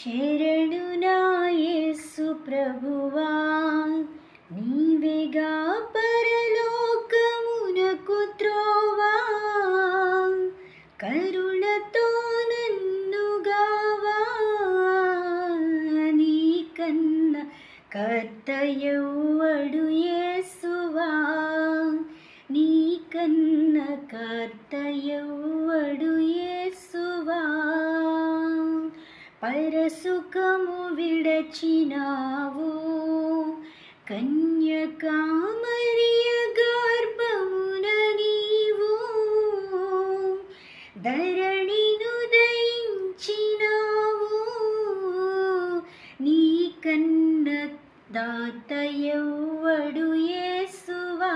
శరణు నాయసు ప్రభువా నీవేగా పరలోకమునకు త్రోవా కరుణతో నన్ను గావా నీ కన్న కర్తయవ్వడు యేసువా నీ కన్న కర్తయవ్వడు యేసువా. పరసుఖము విడచినావు. కన్యకామరియ గర్భమున నీవు ధరణిను దయించినావు నీ కన్న దాతయవ్వడు యేసువా?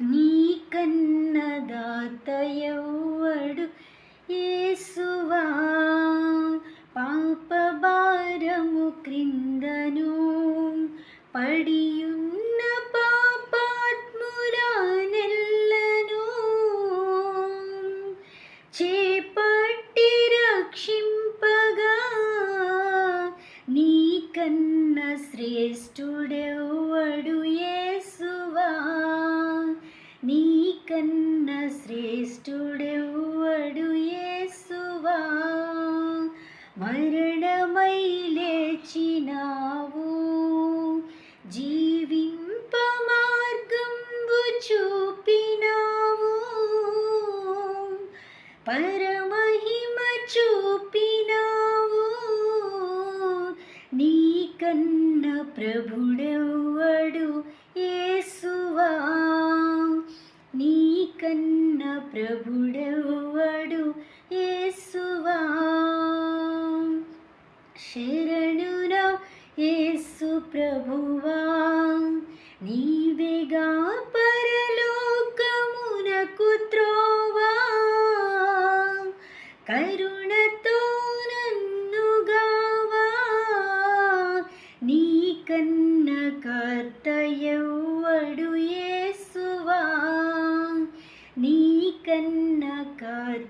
నీ కన్న దాతయవ్వడు యేసువా పడియున్న పడియున్న పాపాత్మురానెల్లను చేపట్టి రక్షింపగా నీకన్న శ్రేష్ఠుడెవ్వడు యేసువా నీకన్న శ్రేష్ఠుడెవ్వడు యేసువా మరణమై లేచినా లేచినావు జీవింప మార్గంబు చూపినావు. పరమహిమ చూపినావు. నీ కన్న ప్రభుడెవ్వడు? ఏసువా నీ కన్న ప్రభుడెవ్వడు? ప్రభువా నీవేగా పరలోకమునకు త్రోవా కరుణతో నన్ను గావా నీ కన్న కర్తయవ్వడు యేసువా నీ కన్న కర్తయవ్వడు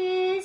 యేసు